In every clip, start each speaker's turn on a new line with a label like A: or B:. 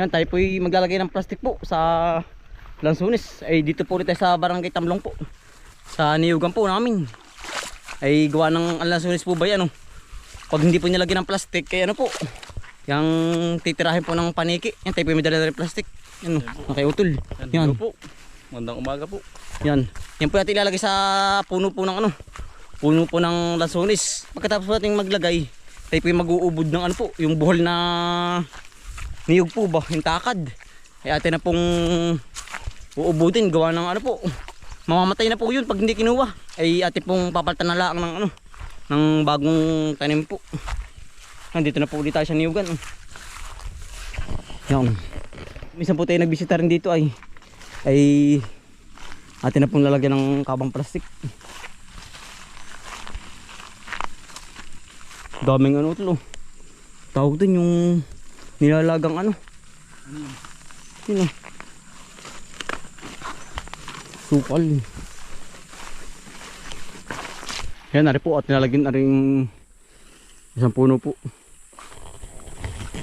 A: Yan, tayo po maglalagay ng plastic po sa lansunis. Ay dito po tayo sa barangay Tamlong po. Sa niyugan po namin. Ay gawa ng lansunis po ba yan oh. Pag hindi po nilagyan ng plastic, kaya ano po. Yung titirahin po ng paniki. Yan, tayo po may dala ng plastic. Yan oh, nakiutol. Yan.
B: Po. Magandang umaga po.
A: Yan. Yan po natin ilalagay sa puno po ng ano. Puno po ng lansones. Pagkatapos po natin maglagay, tayo po yung mag-uubod ng ano po, yung buhol na niyog po ba, yung takad. Ay atin na pong uubudin, gawa ng ano po. Mamamatay na po yun pag hindi kinuha. Ay atin pong papalitan na lang ng ano, ng bagong tanim po. Nandito na po ulit tayo sa niyugan. Yan. Minsan po tayo nagbisita rin dito ay ay atin na pong lalagyan ng kabang plastic. Daming ano ito. Tawag din yung nilalagang ano. Sino? Sukal. Yan, nari po at nilalagyan na rin isang puno po.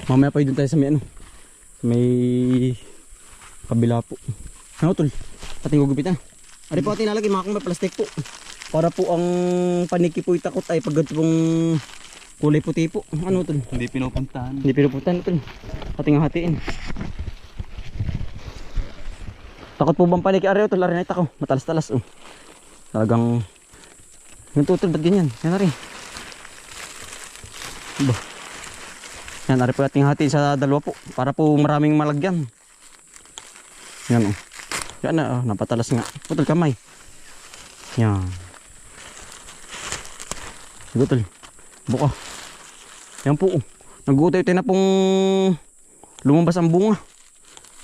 A: Mamaya pa yun tayo sa may ano. May kabila po. Ano tol? Pati gugupitan. Ari po atin nilalagyan mga kung may plastic po. Para po ang paniki po itakot ay pag pong kulay puti po. Ano tol?
B: Hindi pinupuntahan.
A: Hindi pinupuntan tol. Ating hatiin. Takot po bang paniki ari tol? Ari na itako. Matalas-talas oh. Talagang yung tutol ba't ganyan? Yan na rin. Ba. Yan, ari po ating hatiin sa dalawa po. Para po maraming malagyan. Yan oh. Yan na, oh, napatalas nga. Putol kamay. Yan. Gutol. Buka. Yan po. oh. Nagutay-tay na pong lumabas ang bunga.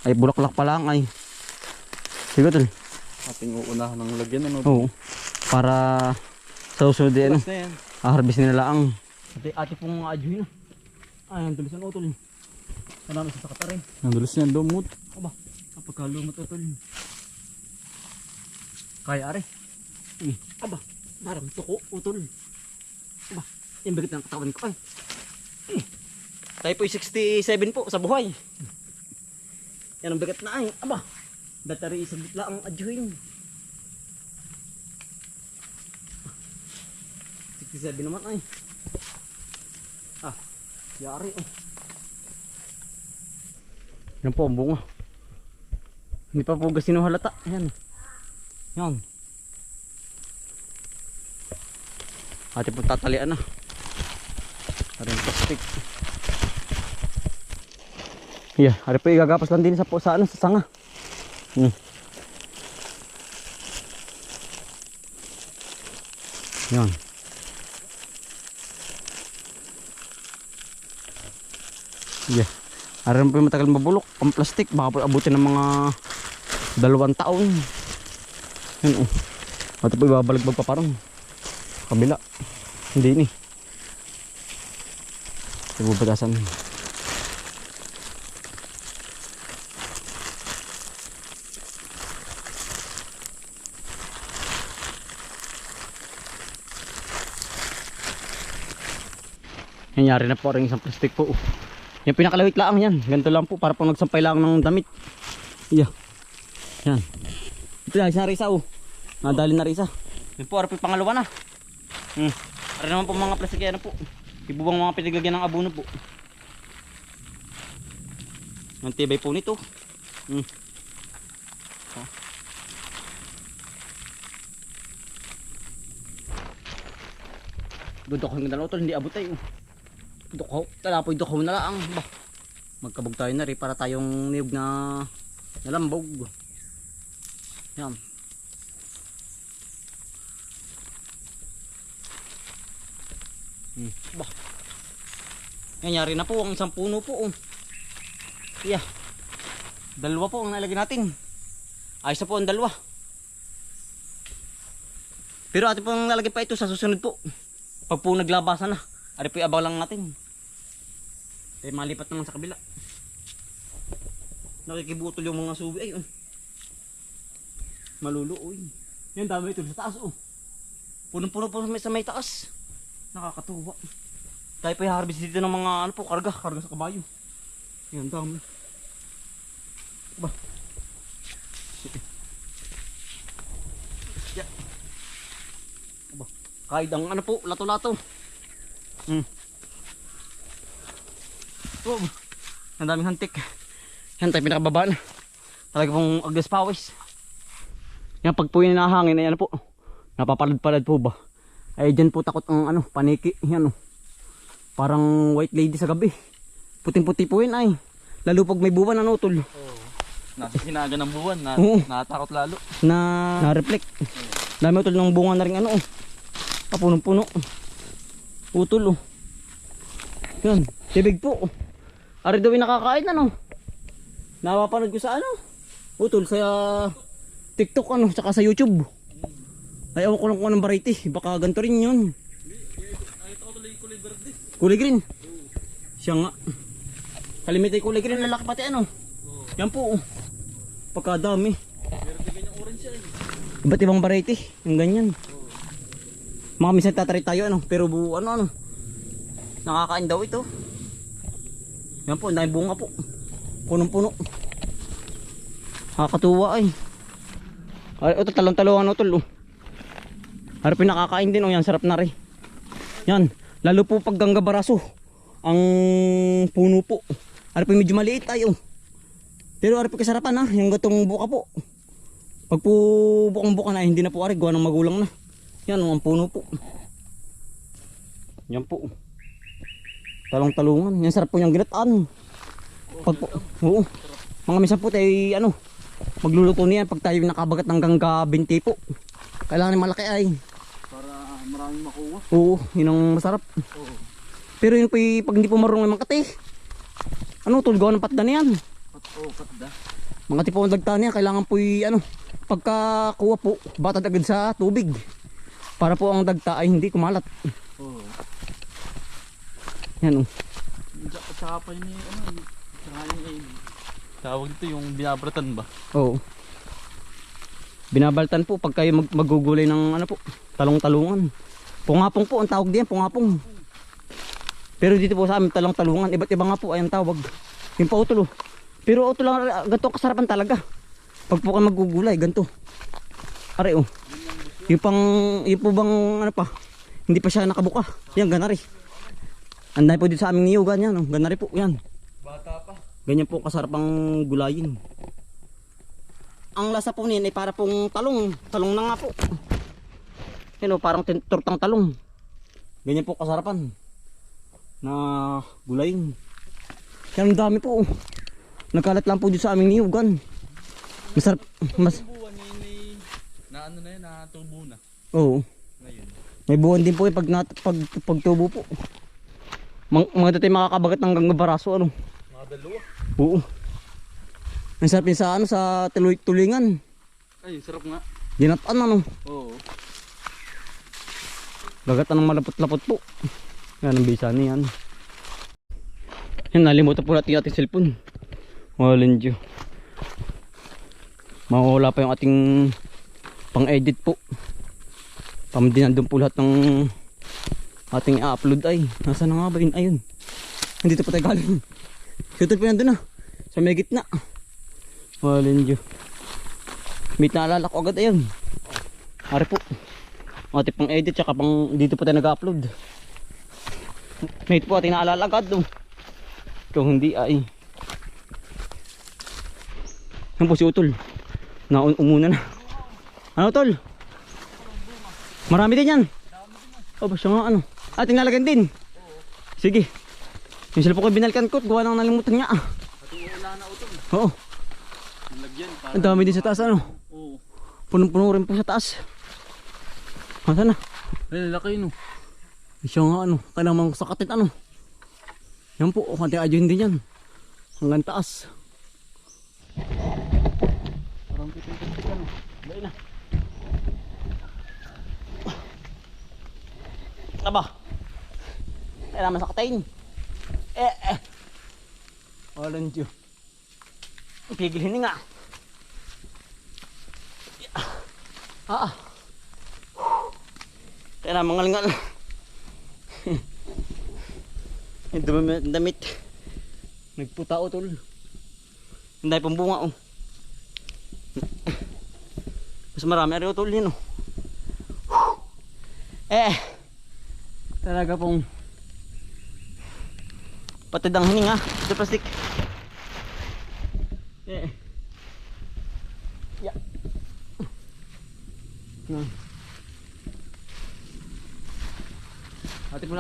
A: Ay bulaklak pa lang ay. Sige tol.
B: Ating uunahan ng lagyan ano.
A: Oo. Para sa susunod din ano.
B: Na yan.
A: Aharbis nila lang. Ate, ate pong mga adyoy na. Ay, ang tulisan utol. Marami sa sakatarin.
B: Nandulos yan, dumut.
A: Aba, napagkalumot utol. Kaya are. Eh, aba, parang tuko utol. Aba, yung bigat ng katawan ko ay. Eh, tayo po 67 po sa buhay. Yan ang bigat na ay. Aba, battery isang bitla ang adyoy. 67 naman ay. Ah, yari oh. Yan po ang bunga. Hindi pa po gasin halata. Ayan. Yan. Ate po tatalian na. Aring plastic. Yeah, ari po igagapas lang din sa po sa ano sa sanga. Hmm. Yan. Yeah. Aram po matagal mabulok. Ang plastic, baka po abutin ng mga dalawang taon. Yan oh. Ito po ibabalagbag pa. Kabila. Hindi ni. Ibubatasan. Nangyari na po rin isang plastic po. Yung pinakalawit lang yan. Ganito lang po para po nagsampay lang ng damit. Yeah. Yan. Ito na, isang risa oh. Nadali na risa. Yan po, arapi pangalawa na. Hmm. Para naman po mga plastic yan po. Ibubang mga pinaglagyan ng abono po. Ang tibay po nito. Hmm. Oh. Dudok hanggang dalawa tol, hindi abot tayo. Dukaw, talapoy dukaw na lang. Bah, magkabog tayo na rin para tayong niyog na nalambog. Yan. Hmm. Bah. Nangyari na po ang isang puno po. Oh. Yeah. Dalawa po ang nalagyan natin. Ayos na po ang dalawa. Pero atin pong lalagyan pa ito sa susunod po. Pag po naglabasan na. Ari po abang lang natin. Eh malipat naman sa kabila. Nakikibutol yung mga subi ay. Oh. Maluluoy. Yan dami ito sa taas oh. Punong-puno po sa may taas. Nakakatuwa. Tayo pa i-harvest dito ng mga ano po, karga, karga sa kabayo. Yan dami. Ba. Ya. Ba. Kahit ang ano po, lato-lato. Hmm. Oh, ang daming hantik. Yan tayo pinakababa na. Talaga pong agdas pawis. Yan pag po yung nahangin ay ano po. Napapalad-palad po ba? Ay dyan po takot ang ano, paniki. Yan oh. Parang white lady sa gabi. Puting-puti po yun ay. Lalo pag may buwan ano tol.
B: Nasa hinaga ng buwan. Na,
A: Oo.
B: Natatakot lalo.
A: Na na-reflect. Dami tol ng bunga na rin ano oh. Ah, punong-puno. Utol oh. Yan. Tibig po oh. Ari daw yung nakakain ano. Napapanood ko sa ano. Utol sa TikTok ano, tsaka sa YouTube. Ay, ewan ko lang kung anong variety. Baka ganito rin yun.
B: Nakita ko tuloy kulay verde.
A: Kulay green. Siya nga. Kalimit ay kulay green lalaki pati ano. Yan po. oh. Pagkadami.
B: Verde ganyan orange eh.
A: Iba't ibang variety. Yung ganyan. Mga minsan tatry tayo ano. Pero ano ano. Nakakain daw ito. Yan po. Dahil bunga po. Punong-puno. Nakakatuwa ay. Ay, ito talong-talong ano tol. Oh. Harap yung nakakain din. Oh, yan sarap na rin. Yan. Lalo po pag gangga baraso. Ang puno po. Harap yung medyo maliit ay oh. Pero harap yung kasarapan ha. Yung gatong buka po. Pag po bukang buka na hindi na po ari. Gawa ng magulang na. Yan oh, ang puno po. Yan po. Talong-talungan. Yan sarap po yung ginataan. Pag po, oo. Mga minsan po tayo ano, magluluto niyan pag tayo nakabagat ng gangga 20 po. Kailangan malaki ay.
B: Para maraming makuha.
A: Oo, yun ang masarap.
B: Oo.
A: Pero yun po y- pag hindi po marunong makati. Ano, tulgaw ng patda na yan.
B: Pat, oh, patda.
A: Mga tipo ng dagta niya, kailangan po ano, pagkakuha po, batad agad sa tubig. Para po ang dagta ay hindi kumalat.
B: Oo.
A: Yan oh.
B: Tsaka, pa yun eh, ano, tsaka yun eh. Tawag dito yung binabratan ba?
A: Oo. Binabaltan po pag kayo mag magugulay ng ano po, talong-talungan. Pungapong po ang tawag diyan, pungapong. Pero dito po sa amin talong-talungan, iba't iba nga po ay ang tawag. Yung pa utol oh. Pero utol lang, ganito ang kasarapan talaga. Pag po kayo magugulay, ganito. Are oh. Yung pang, yung po bang ano pa, hindi pa siya nakabuka. Yan, ganari. Anday po dito sa aming niyugan yan, oh. ganari po, yan.
B: Bata pa.
A: Ganyan po kasarapang gulayin. Ang lasa po niyan ay para pong talong. Talong na nga po. Yan o, parang tortang talong. Ganyan po kasarapan. Na gulayin. Yan ang dami po. Nagkalat lang po dito sa aming niyugan. Masarap. Mas,
B: na ano na yun, natubo na.
A: oo.
B: Ngayon.
A: May buwan din po eh pag, nat, pag, pagtubo po. Mang, mga dati makakabagat ng gangbaraso ano.
B: Mga dalawa.
A: Oo. Ang sarap yun sa ano sa tuloy tulingan.
B: Ay, sarap nga.
A: Ginatan ano.
B: Oo.
A: Gagatan ng malapot-lapot po. Yan ang bisa niyan. Yan, nalimutan po natin ating cellphone. Walang Diyo. Mawawala pa yung ating pang-edit po. Pamdi nandun po lahat ng ating i-upload ay. Nasaan na nga ba yun? Ayun. Nandito po tayo galing. Shooter po nandun na. Sa may gitna. Walang Diyo. Meet na alala ko agad ayun. Ari po. Ate pang edit tsaka pang dito po tayo nag-upload. Mate po ating naalala agad do. Kung hindi ay. Yan po si Utol. Naun umuna na. Ano Utol? Marami din yan. Oh, ba siya nga ano. Ating nalagyan din. Sige. Yung sila po ko binalkan ko, gawa nang nalimutan niya. ah.
B: Pati wala na utol.
A: Oo,
B: Para.
A: ang dami din sa taas ano.
B: Oo.
A: Punong-puno rin po sa taas. Nasaan na?
B: Ay, laki no.
A: Siya nga ano, kailangan sakatin ano. Yan po, konti adyon din yan. Hanggang taas.
B: Parang piting-piting ano.
A: Dali na. Aba. Kailangan sakatin. Eh, eh. Walang Diyo. Pigilhin Ah. Kaya na, mangalngal. Ang damit, damit. Nagputa o tol. Hindi pang bunga o. Mas marami ari o oh, tol yun o. Eh. Talaga pong patid ang hininga. Ito plastic.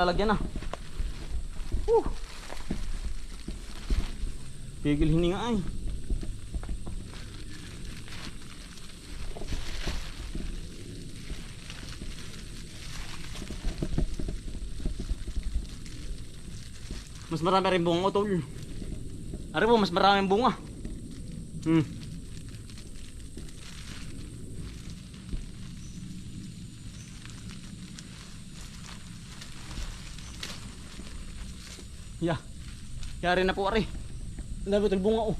A: Nalagyan na. Woo. Pigil hininga ay. Mas marami rin bunga utol. Ari po, mas maraming bunga. Hmm. Yeah. Yari na po ari. Dami utol bunga oh.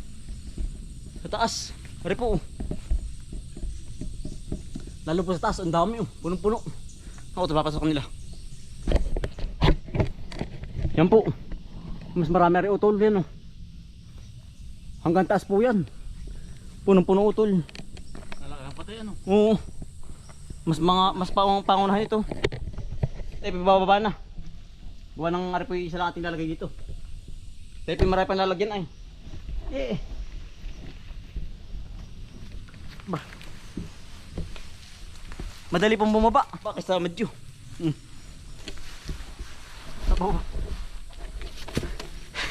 A: Sa taas. Ari po oh. Lalo po sa taas, ang dami oh. Punong-puno. Ako, ito papasok nila. Yan po. Mas marami rin utol yan oh. Hanggang taas po yan. Punong-puno utol.
B: Nalaki ang patay ano.
A: Oo. Mas mga mas pang pangunahan ito. Eh bababa na. Buwan ng aripoy isa lang ating lalagay dito. Tepe marami pang lalagyan ay. Eh. Ba. Madali pong bumaba. Bakit sa medyo? Hmm. Ako.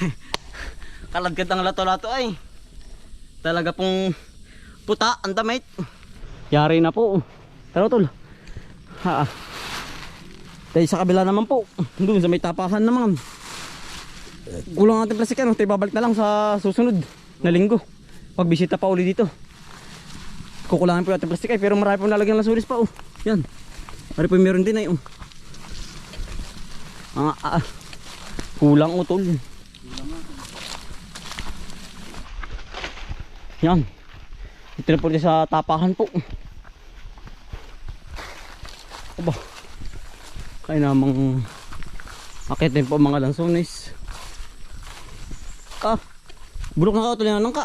A: Kalagkat ang lato-lato ay. Talaga pong puta ang damit. Yari na po. Tol. Ha. Dahil sa kabila naman po. Doon sa may tapahan naman. Kulang natin plastic ano. Tayo babalik na lang sa susunod na linggo. Pag bisita pa uli dito. Kukulangan po natin plastic ay. Pero marami po nalagyan ng sulis pa oh. Yan. Ari po meron din ay oh. Ah, ah. Kulang oh tol. Yan. Ito na po sa tapahan po. Aba. Kaya namang akitin po mga lansones. Ah. Bulok na ka ito lang ka.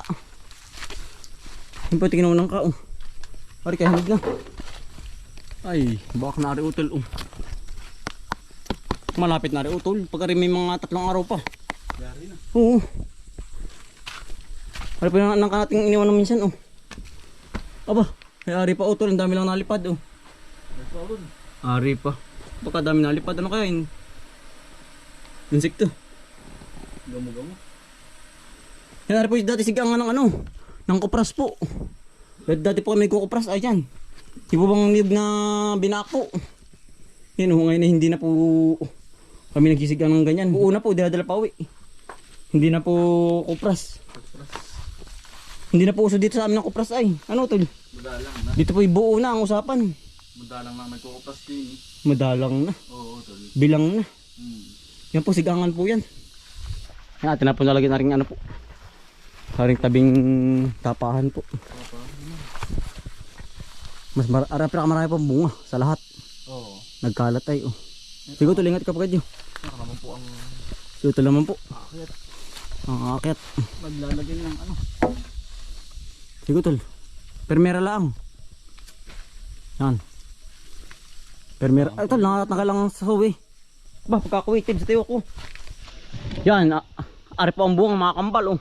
A: Yung tingnan mo ng ka. Oh. Pari kaya na. Ay, baka na rin utol. Oh. Malapit na rin utol. Pagka rin may mga tatlong araw pa.
B: Yari na.
A: Oo. Ano pa nang kanating iniwan na minsan oh. Aba, may ari pa utol, ang dami lang nalipad oh.
B: Nagpawag.
A: Ari pa. Baka dami nalipad. Ano kaya yun? Insekto.
B: Gamo-gamo.
A: Yan ari po yung dati sigangan ng ano, ng kupras po. Dati, dati po kami kukupras, ayan. Di po bang niyog na binako. Yan oh, ngayon na hindi na po kami nagsisigang ng ganyan. Una po, dinadala pa uwi. Hindi na po kupras. Hindi na po uso dito sa amin ng kupras ay. Ano tol? Dito po yung buo na ang usapan.
B: Madalang na may kukupas din eh.
A: Madalang na.
B: Oo, tol.
A: Bilang na.
B: Hmm.
A: Yan po, sigangan po yan. Yan, atin na po nalagyan na rin ano po. Haring tabing tapahan po. Mas mar ara pero marami pa bunga sa lahat.
B: Oo.
A: Nagkalat ay oh. Sige tol, ingat ka pa kadyo.
B: Saka naman po ang
A: Sige tol naman po.
B: akit.
A: Ang akit.
B: Maglalagyan ng ano.
A: Sige tol. Permera lang. Yan. Permera. Ay tol, nakatanggal lang sa suwi. Ba, pagkakuwitin sa tiyo ko. Yan, ah, ari po ang bunga mga kambal oh.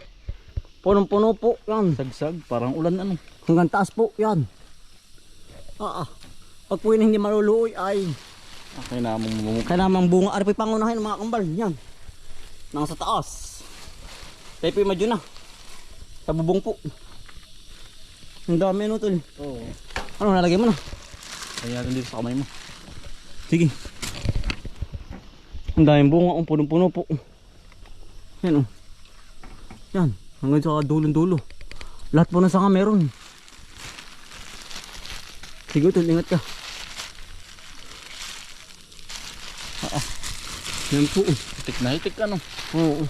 A: Punong-puno po, yan.
B: Sagsag. Parang ulan ano.
A: Hanggang taas po, yan. Ah, ah. Pag po yun hindi maluluoy ay
B: Okay na mong mumuk.
A: kaya namang bunga. Ari po yung pangunahin ng mga kambal, yan. Nang sa taas. Tayo po yung madyo na. Sa bubong po. Ang dami ano tol.
B: Oo.
A: Ano, nalagay mo na.
B: Kaya natin dito sa kamay mo.
A: Sige. Ang daming bunga, ang punong-puno po. Yan oh. Yan, hanggang sa dulong-dulo. Lahat po ng sanga meron. Sige, tol, ingat ka. Ah, ah. Yan po. oh.
B: Hitik na hitik ano.
A: Oo.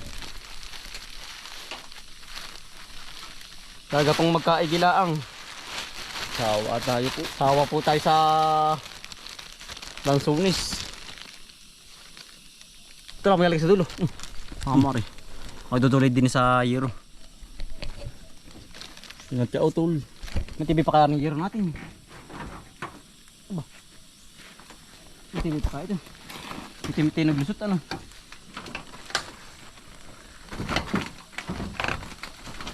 A: Talaga pong magkaigilaang.
B: Sawa tayo po.
A: Sawa po tayo sa lansunis ito lang pinalik sa dulo. Mm. Ah, Hamar eh ay tutulid din sa
B: yero. Pinagkao tol.
A: Matibi pa kaya ng yero natin? Aba. Matibi pa kaya ito. Matibi naglusot ano?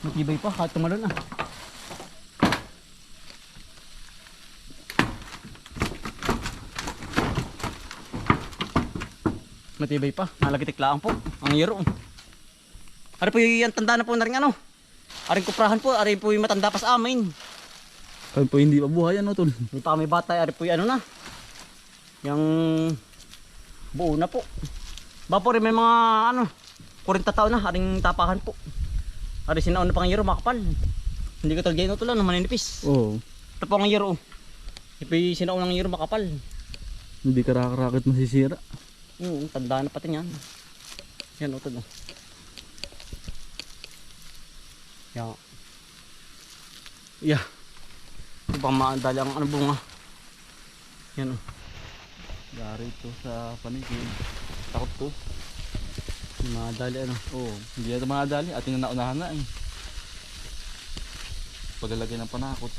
A: Matibay pa kahit tumalon ah. Matibay pa. Nalagitik lang po. Ang yero. Ari po yung tanda na po na rin ano. Aring kuprahan po. Ari po yung matanda pa sa amin.
B: Kaya po hindi pa buhay ano tol.
A: Hindi pa kami bata. Ari po yung ano na. Yung buo na po. Ba po rin may mga ano. 40 taon na. Aring tapahan po. Ari sinaon na pang yero makapal. Hindi ko talaga ito lang. Maninipis.
B: Oo.
A: Ito po ang yero. Ito po yung sinaon ng yero makapal.
B: Hindi karakakit masisira.
A: Oo, tanda na pati yan. Yan, utod oh. Yan. Yeah. Ito bang maandali ang ano bunga. Yan oh.
B: Gari ito sa panigid. Takot to.
A: Madali ano.
B: Oo. Hindi ito madali. Ating naunahan na eh. Paglalagay ng panakot.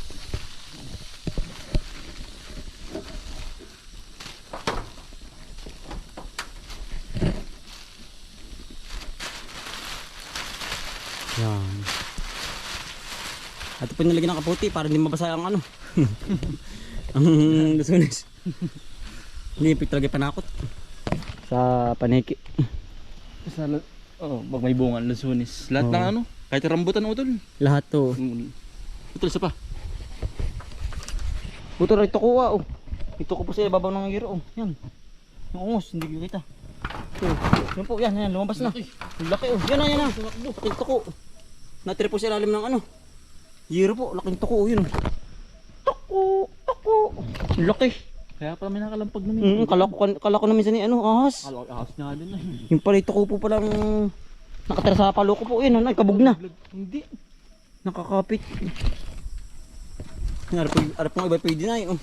A: Ito po nilagyan ng kaputi para hindi mabasa ang ano. ang lusunis. hindi po talaga panakot. Sa paniki.
B: Sa Oh, pag may bunga, lusunis. Lahat
A: Oo.
B: ng ano, kahit rambutan utol.
A: Lahat to.
B: Mm. Utol sa pa.
A: Rin ito kuha oh. Ito ko po sa ibabaw ng giro oh. Yan. Yung ungos, hindi ko kita. So, yan po, yan, yan, lumabas na. Laki oh. Yan na, yan na. Laking tuko. Natira po sa ilalim ng ano. Giro po, laking tuko yun. Tuko, tuko. Laki.
B: Kaya pala may nakalampag na
A: Mm,
B: minsan.
A: kala ko, kala ko na minsan ni ano, ahas.
B: Kala ko ahas na din na.
A: Yung pala ito ko po palang nakatira sa palo ko po. Yun, ano, kabog na.
B: Hindi.
A: Nakakapit. Arap, arap ng iba pwede na eh. Oh.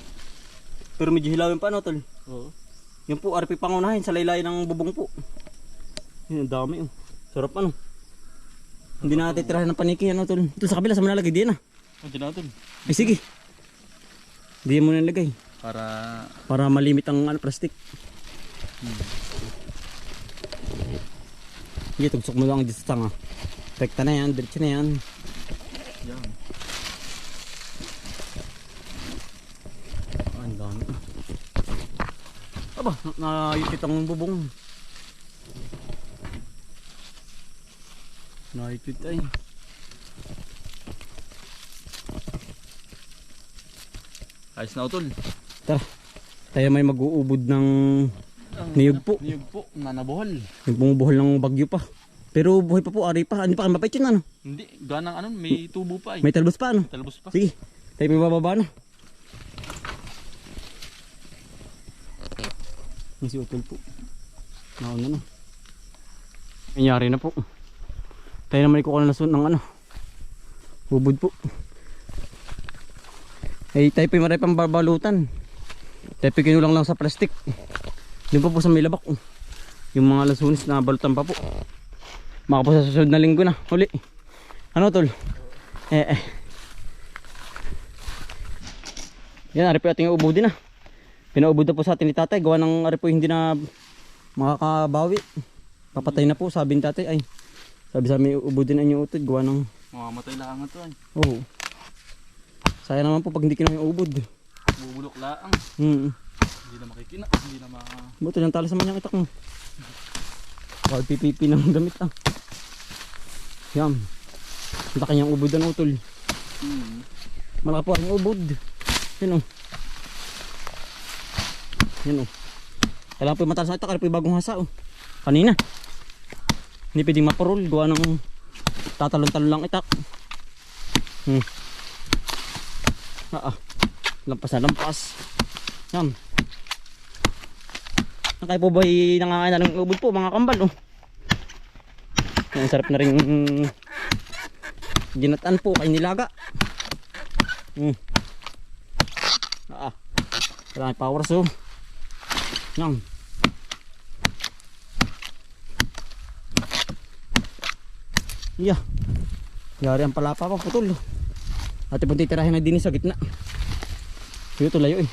A: Pero medyo hilawin pa no, tol.
B: Oo.
A: Yan po, arpi pangunahin sa laylay ng bubong po. Yan, ang dami oh. Sarap ano. Hindi na natin tirahan ng paniki ano tol. Ito sa kabila sa manalagay din ah.
B: Andiyan natin.
A: Ay sige. Hindi mo nalagay.
B: Para
A: Para malimit ang ano, plastic. Sige, tugsok mo lang dito sa tanga. Pekta na yan, diretso na yan.
B: yan.
A: Ah, ang dami. Aba, na- naipit ang bubong. Naipit ay.
B: Ayos na utol.
A: Tara, tayo may mag-uubod ng niyog po.
B: Niyog po. Nanabuhol.
A: Yung bumubuhol ng bagyo pa. Pero buhay pa po, ari pa. Hindi pa kayo mapait yun ano.
B: Hindi. Gawa ng ano, may tubo pa eh.
A: May talbos pa ano.
B: Talbos pa.
A: Sige, tayo may bababa na. Yung si Utol po. Nauna na. Nangyari na po. Tayo naman ikukuha na ng ano. Bubod po. Ay, tayo po yung maray pang barbalutan. Tayo po kinulang lang sa plastic. Doon pa po sa may labak. oh. Yung mga lasunis na balutan pa po. Maka po sa susunod na linggo na. Uli. Ano tol? Eh eh. Yan, ari po ating ubudin na. Pinaubod na po sa atin ni tatay. Gawa ng ari po hindi na makakabawi. Papatay na po, sabi ni tatay. Ay, sabi sa amin, ubudin na yung utod. Gawa ng,
B: Mamamatay lang ito eh.
A: oh. Sayang naman po pag hindi kinuha yung ubod.
B: Bubulok laang.
A: Hmm.
B: Hindi na makikina. Hindi na ma...
A: Buto ng tali sa manyang itak mo. Bawal pipipi ng damit ah. Yan. Ang kanyang ubod na utol.
B: Hmm.
A: Malaki po ang ubod. Yan o. Yan o. Kailangan po yung matalas na itak. Kaya po yung bagong hasa o. Kanina. Hindi pwedeng maparol. Gawa ng tatalon-talon lang itak. Hmm. Ah ah. Lampas na lampas. Yan. Ang kayo po ba nangangay na ng ubod po mga kambal oh. Yan, sarap na rin ginatan po kay nilaga. Hmm. Ah. Marami power so. Yan. Yeah. Yari ang palapa ko putol. At ibang titirahin na din sa gitna. Ito layo eh.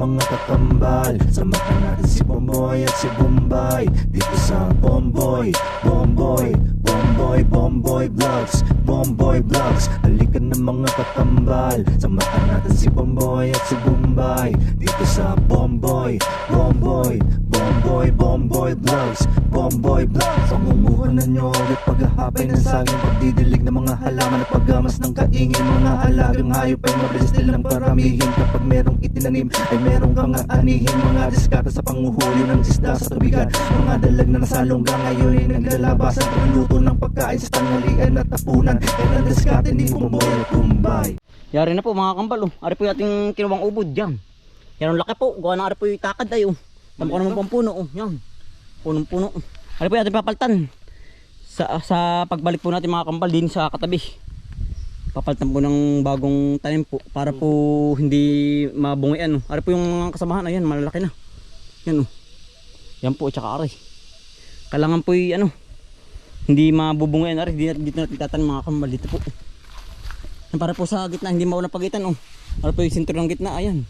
C: mga kakambal Samahan natin si Bomboy at si Bombay Dito sa Bomboy, Bomboy, Bomboy, Bomboy Vlogs Bomboy Vlogs mga kakambal Samahan natin si Bomboy at si Bombay. Dito sa Bomboy, Bomboy, Bomboy, Bomboy Vlogs Bomboy Vlogs Pamumuhan na nyo ulit paghahapay ng saging Pagdidilig ng mga halaman at paggamas ng kaingin Mga halagang hayop ay mabilis nilang paramihin Kapag merong itinanim ay merong kang anihin Mga diskata sa panguhuli ng isda sa tubigan Mga dalag na nasalongga ngayon ay naglalabasan Pagluto ng pagkain sa tanghalian at tapunan Yan ang diskate ni Bumboy at Bumbay
A: Yari na po mga kambal oh. Ari po yung ating kinuwang ubod yan. Yan ang laki po. Gawa na ari po yung takad ay oh. Tama ko naman pang puno oh. Yan. Punong puno. Ari po yung ating papaltan. Sa, sa pagbalik po natin mga kambal din sa katabi. Papaltan po ng bagong tanim po para po hindi mabungi ano. Ari po yung mga kasamahan ayan malalaki na. Yan oh. Yan po tsaka ari. Kailangan po yung ano hindi mabubungi ano ari dito, dito natin tatanim mga kambal dito po. Para po sa gitna, hindi maulang pagitan oh. Para po yung sintur ng gitna, ayan.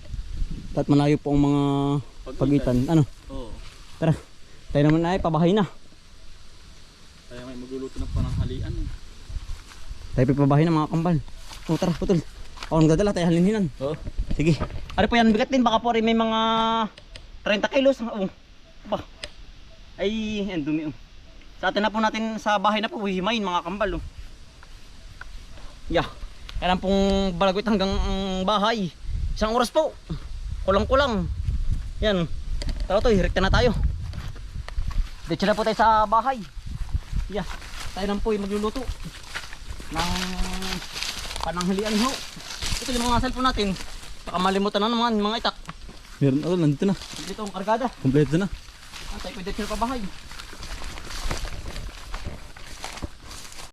A: At malayo po ang mga pagitan. Ano?
B: Oo.
A: Tara. Tayo naman ay pabahay na.
B: Magluluto ng pananghalian.
A: Tayo pa pabahay na mga kambal. O tara, putol. Ako nang dadala, tayo halinhinan.
B: Oo.
A: Sige. Ano po yan, bigat din. Baka po rin may mga 30 kilos. Oh. Ba. Ay, yan dumi oh. Sa atin na po natin sa bahay na po, himayin mga kambal oh. Yeah. Kailan pong balagwit hanggang ang bahay. Isang oras po. Kulang-kulang. Yan. Tara to, hirikta na tayo. Diretso na po tayo sa bahay. Yeah. Tayo lang po magluluto. Ng pananghalian ho. Ito yung mga cellphone natin. Baka malimutan na naman mga itak.
B: Meron, oh, nandito na.
A: Dito ang kargada.
B: Kompleto na.
A: Ah, tayo pwede sila pa bahay.